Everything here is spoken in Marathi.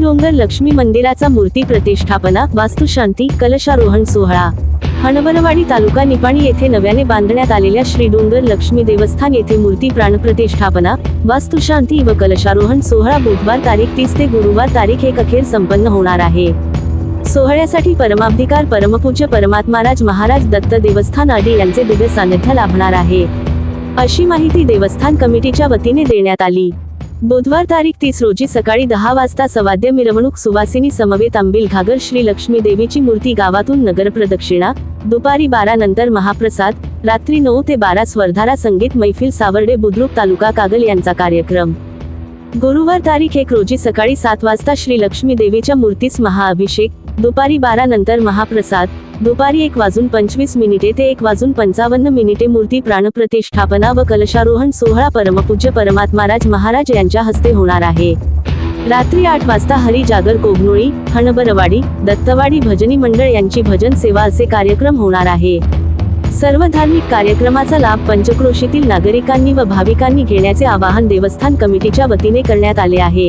डोंगर लक्ष्मी मंदिराचा मूर्ती प्रतिष्ठापना वास्तुशांती कलशारोहण सोहळा. हणबरवाडी तालुका निपाणी येथे नव्याने बांधण्यात आलेल्या श्री डोंगर लक्ष्मी देवस्थान येथे मूर्ती प्राणप्रतिष्ठापना वास्तुशांती व कलशारोहण सोहळा बुधवार तारीख तीस ते गुरुवार तारीख एक अखेर संपन्न होणार आहे. सोहळ्यासाठी परमाधिकार परमपूज्य परमात्माराज महाराज दत्त देवस्थान आडी यांचे दिव्य सानिध्य लाभणार आहे. अशी माहिती देवस्थान कमिटीच्या वतीने देण्यात आली. बुधवार तारीख तीस रोजी सकाळी दहा वाजता सवाद्य मिरवणूक सुवासिनी समवेत आंबील घागर श्री लक्ष्मी देवीची मूर्ती गावातून नगर प्रदक्षिणा. दुपारी बारा नंतर महाप्रसाद. रात्री नऊ ते बारा स्वर्धारा संगीत मैफिल सावर्डे बुद्रुक तालुका कागल यांचा कार्यक्रम. गुरुवार तारीख एक रोजी सकाळी सात वाजता श्री लक्ष्मी देवीच्या मूर्तीस महाअभिषेक. दुपारी बारा नंतर महाप्रसाद. दुपारी एक वाजून पंचवीस मिनिटे ते एक वाजून पंचावन्न मिनिटे मूर्ती प्राणप्रतिष्ठापना व कलशारोहण सोहळा परमपूज्य परमात्माराज महाराज यांच्या हस्ते होणार आहे. रात्री आठ वाजता हरी जागर कोगनोळी हणबरवाडी दत्तवाडी भजनी मंडळ यांची भजन सेवा असे कार्यक्रम होणार आहे. सर्व धार्मिक कार्यक्रमाचा लाभ पंचक्रोशीतील नागरिकांनी व भाविकांनी घेण्याचे आवाहन देवस्थान कमिटीच्या वतीने करण्यात आले आहे.